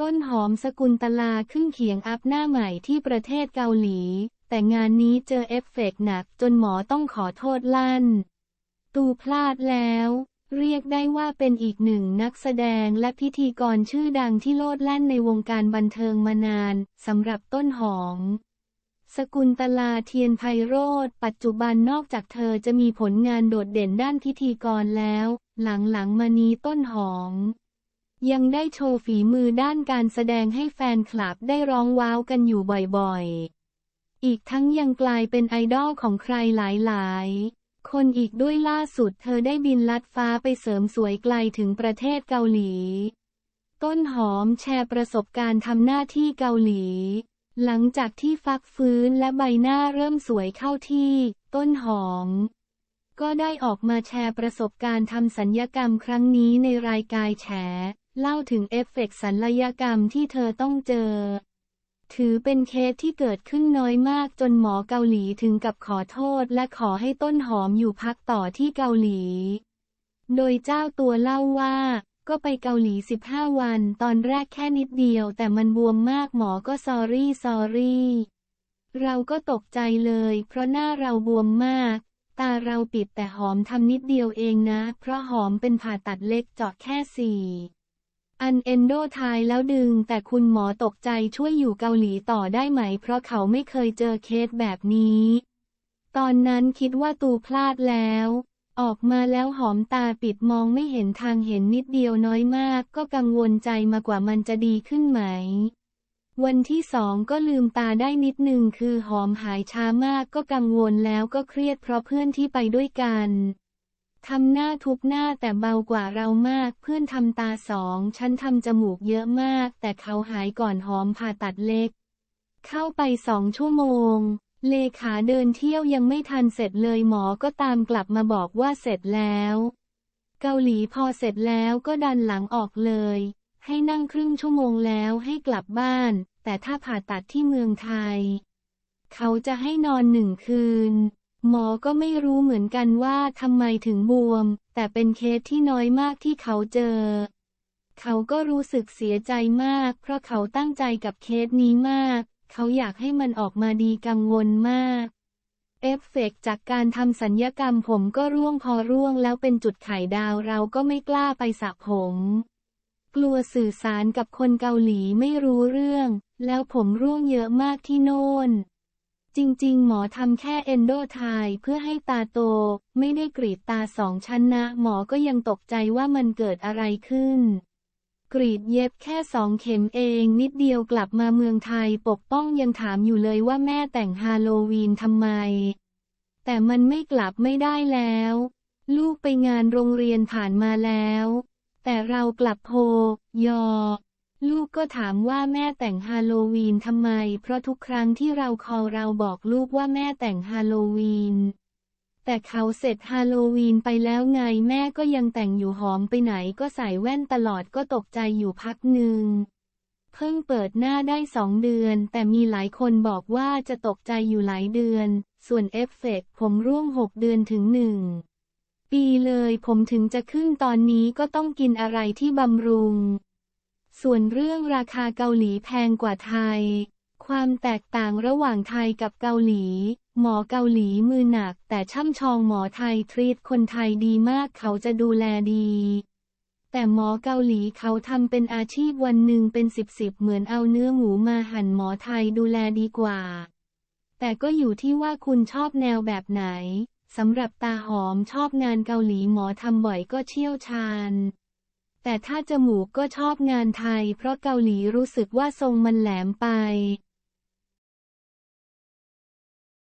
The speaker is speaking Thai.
ต้นหอมสกุลตลาขึ้นเขียงอัพหน้าใหม่ที่ประเทศเกาหลี แต่งานนี้เจอเอฟเฟกต์หนักจนหมอต้องขอโทษลั่น ตูพลาดแล้ว เรียกได้ว่าเป็นอีกหนึ่งนักแสดงและพิธีกรชื่อดังที่โลดแล่นในวงการบันเทิงมานานสำหรับต้นหอมสกุลตลาเทียนไพโรธปัจจุบันนอกจากเธอจะมีผลงานโดดเด่นด้านพิธีกรแล้ว หลังๆมานี้ต้นหอม ยังได้โชว์ฝีมือด้านการแสดงให้แฟนคลับได้ร้องว้าวกันอยู่บ่อยๆ อีกทั้งยังกลายเป็นไอดอลของใครหลายๆ คนอีกด้วยล่าสุดเธอได้บินลัดฟ้าไปเสริมสวยไกลถึงประเทศเกาหลี ต้นหอมแชร์ประสบการณ์ทำหน้าที่เกาหลี หลังจากที่ฟักฟื้นและใบหน้าเริ่มสวยเข้าที่ ต้นหอมก็ได้ออกมาแชร์ประสบการณ์ทำสัญญกรรมครั้งนี้ในรายการแฉ เล่าถึงเอฟเฟกต์สัญญกรรมที่เธอต้องเจอ ถือเป็นเคสที่เกิดขึ้นน้อยมากจนหมอเกาหลีถึงกับขอโทษและขอให้ต้นหอมอยู่พักต่อที่เกาหลี โดยเจ้าตัวเล่าว่าก็ไปเกาหลี 15 วัน ตอนแรกแค่นิดเดียว แต่มันบวมมากหมอก็ซอรี่ซอรี่ เราก็ตกใจเลย เพราะหน้าเราบวมมาก ตาเราปิดแต่หอมทำนิดเดียวเองนะ เพราะหอมเป็นผ่าตัดเล็กเจาะแค่สี่ อันเอนโดไทยแล้วดึง แต่คุณหมอตกใจช่วยอยู่เกาหลีต่อได้ไหม เพราะเขาไม่เคยเจอเคสแบบนี้ ตอนนั้นคิดว่าตูพลาดแล้ว ออกมาแล้วหอมตาปิดมองไม่เห็นทางเห็นนิดเดียวน้อยมาก ก็กังวลใจมากว่ามันจะดีขึ้นไหม วันที่สองก็ลืมตาได้นิดหนึ่งคือหอมหายช้ามากก็กังวลแล้วก็เครียดเพราะเพื่อนที่ไปด้วยกัน ทำหน้าทุบหน้าแต่เบากว่าเรามาก เพื่อนทำตาสองฉันทำจมูกเยอะมาก แต่เขาหายก่อนหอมผ่าตัดเล็ก เข้าไปสองชั่วโมง เลขาเดินเที่ยวยังไม่ทันเสร็จเลยหมอก็ตามกลับมาบอกว่าเสร็จแล้ว เกาหลีพอเสร็จแล้วก็ดันหลังออกเลย ให้นั่งครึ่งชั่วโมงแล้วให้กลับบ้าน แต่ถ้าผ่าตัดที่เมืองไทย เขาจะให้นอนหนึ่งคืน หมอก็ไม่รู้เหมือนกันว่าทำไมถึงบวม แต่เป็นเคสที่น้อยมากที่เขาเจอ เขาก็รู้สึกเสียใจมาก เพราะเขาตั้งใจกับเคสนี้มาก เขาอยากให้มันออกมาดีกังวลมาก เอฟเฟกต์จากการทำสัญญกรรมผมก็ร่วงพอร่วงแล้วเป็นจุดไข่ดาวเราก็ไม่กล้าไปสระผม กลัวสื่อสารกับคนเกาหลีไม่รู้เรื่อง แล้วผมร่วงเยอะมากที่โน่น จริง ๆ หมอทำแค่เอนโดไทยเพื่อให้ตาโต ไม่ได้กรีดตาสองชั้นนะ หมอก็ยังตกใจว่ามันเกิดอะไรขึ้น กรีดเย็บแค่สองเข็มเองนิดเดียวกลับมาเมืองไทยปกป้องยังถามอยู่เลยว่าแม่แต่งฮาโลวีนทำไม แต่มันไม่กลับไม่ได้แล้ว ลูกไปงานโรงเรียนผ่านมาแล้ว แต่เรากลับโพยอ ลูกก็ถามว่าแม่แต่งฮาโลวีนทำไม เพราะทุกครั้งที่เราคอเราบอกลูกว่าแม่แต่งฮาโลวีน แต่เขาเสร็จฮาโลวีนไปแล้วไงแม่ก็ยังแต่งอยู่หอมไปไหนก็ใส่แว่นตลอดก็ตกใจอยู่พักหนึ่ง เพิ่งเปิดหน้าได้สองเดือน แต่มีหลายคนบอกว่าจะตกใจอยู่หลายเดือน ส่วนเอฟเฟกผมร่วงหกเดือนถึงหนึ่งปีเลยผมถึงจะขึ้นตอนนี้ก็ต้องกินอะไรที่บำรุง ส่วนเรื่องราคาเกาหลีแพงกว่าไทย ความแตกต่างระหว่างไทยกับเกาหลี หมอเกาหลีมือหนัก แต่ช่ำชองหมอไทยทรีตคนไทยดีมากเขาจะดูแลดี แต่หมอเกาหลีเขาทำเป็นอาชีพวันหนึ่งเป็นสิบสิบเหมือนเอาเนื้อหมูมาหั่นหมอไทยดูแลดีกว่า แต่ก็อยู่ที่ว่าคุณชอบแนวแบบไหนสำหรับตาหอมชอบงานเกาหลีหมอทำบ่อยก็เชี่ยวชาญ แต่ถ้าจมูกก็ชอบงานไทย เพราะเกาหลีรู้สึกว่าทรงมันแหลมไป